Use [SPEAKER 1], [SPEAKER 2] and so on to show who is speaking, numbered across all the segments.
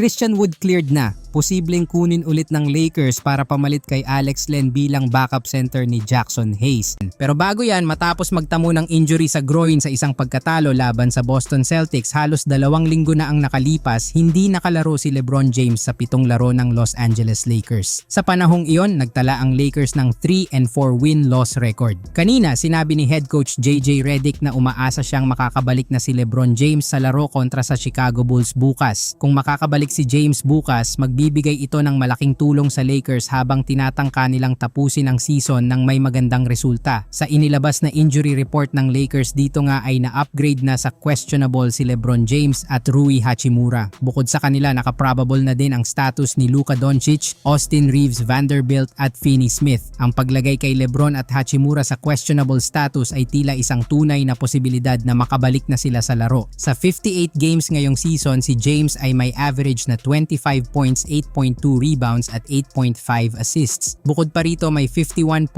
[SPEAKER 1] Christian Wood cleared na. Posibleng kunin ulit ng Lakers para pamalit kay Alex Len bilang backup center ni Jackson Hayes. Pero bago yan, matapos magtamo ng injury sa groin sa isang pagkatalo laban sa Boston Celtics, halos dalawang linggo na ang nakalipas, hindi nakalaro si LeBron James sa pitong laro ng Los Angeles Lakers. Sa panahong iyon, nagtala ang Lakers ng 3 and 4 win-loss record. Kanina, sinabi ni head coach JJ Redick na umaasa siyang makakabalik na si LeBron James sa laro kontra sa Chicago Bulls bukas. Kung makakabalik si James bukas, magbibigay ito ng malaking tulong sa Lakers habang tinatangka nilang tapusin ang season ng may magandang resulta. Sa inilabas na injury report ng Lakers dito nga ay na-upgrade na sa questionable si LeBron James at Rui Hachimura. Bukod sa kanila, nakaprobable na din ang status ni Luka Doncic, Austin Reeves Vanderbilt at Finney Smith. Ang paglagay kay LeBron at Hachimura sa questionable status ay tila isang tunay na posibilidad na makabalik na sila sa laro. Sa 58 games ngayong season, si James ay may average na 25 points, 8.2 rebounds at 8.5 assists. Bukod pa rito, may 51.7%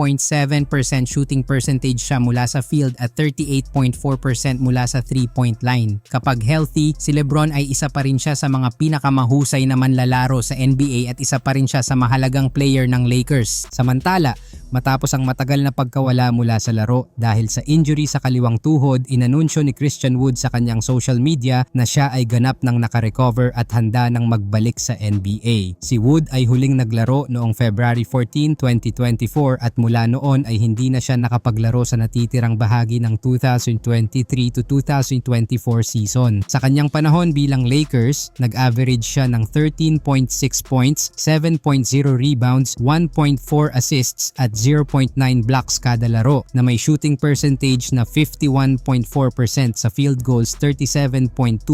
[SPEAKER 1] shooting percentage siya mula sa field at 38.4% mula sa 3-point line. Kapag healthy, si LeBron ay isa pa rin siya sa mga pinakamahusay na manlalaro sa NBA at isa pa rin siya sa mahalagang player ng Lakers. Samantala, Matapos ang matagal na pagkawala mula sa laro dahil sa injury sa kaliwang tuhod, inanunsyo ni Christian Wood sa kanyang social media na siya ay ganap ng nakarecover at handa ng magbalik sa NBA. Si Wood ay huling naglaro noong February 14, 2024 at mula noon ay hindi na siya nakapaglaro sa natitirang bahagi ng 2023 to 2024 season. Sa kanyang panahon bilang Lakers, nag-average siya ng 13.6 points, 7.0 rebounds, 1.4 assists at 0.9 blocks kada laro na may shooting percentage na 51.4% sa field goals, 37.2%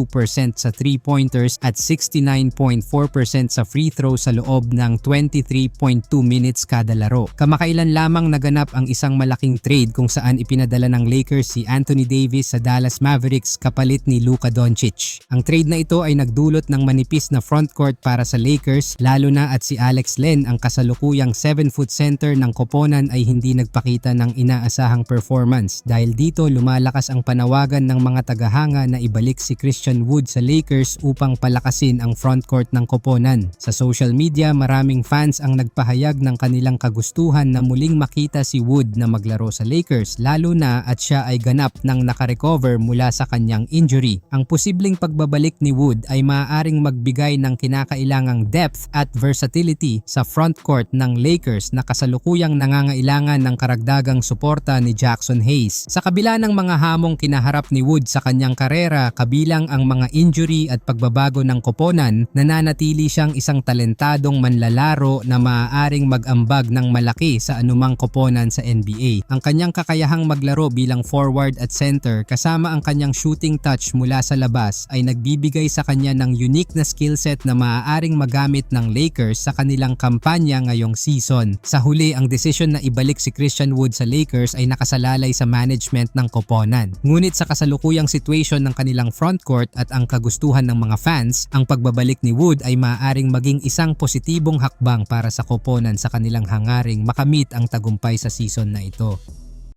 [SPEAKER 1] sa 3-pointers at 69.4% sa free throw sa loob ng 23.2 minutes kada laro. Kamakailan lamang naganap ang isang malaking trade kung saan ipinadala ng Lakers si Anthony Davis sa Dallas Mavericks kapalit ni Luka Doncic. Ang trade na ito ay nagdulot ng manipis na frontcourt para sa Lakers lalo na at si Alex Len ang kasalukuyang 7-foot center ng koponan ay hindi nagpakita ng inaasahang performance. Dahil dito lumalakas ang panawagan ng mga tagahanga na ibalik si Christian Wood sa Lakers upang palakasin ang frontcourt ng koponan. Sa social media maraming fans ang nagpahayag ng kanilang kagustuhan na muling makita si Wood na maglaro sa Lakers lalo na at siya ay ganap ng nakarecover mula sa kanyang injury. Ang posibleng pagbabalik ni Wood ay maaaring magbigay ng kinakailangang depth at versatility sa frontcourt ng Lakers na kasalukuyang nangangailangan ng karagdagang suporta ni Jackson Hayes. Sa kabila ng mga hamong kinaharap ni Wood sa kanyang karera kabilang ang mga injury at pagbabago ng koponan, nananatili siyang isang talentadong manlalaro na maaaring mag-ambag ng malaki sa anumang koponan sa NBA. Ang kanyang kakayahang maglaro bilang forward at center kasama ang kanyang shooting touch mula sa labas ay nagbibigay sa kanya ng unique na skill set na maaaring magamit ng Lakers sa kanilang kampanya ngayong season. Sa huli, ang desisyon na ibalik si Christian Wood sa Lakers ay nakasalalay sa management ng koponan. Ngunit sa kasalukuyang situation ng kanilang frontcourt at ang kagustuhan ng mga fans, ang pagbabalik ni Wood ay maaaring maging isang positibong hakbang para sa koponan sa kanilang hangaring makamit ang tagumpay sa season na ito.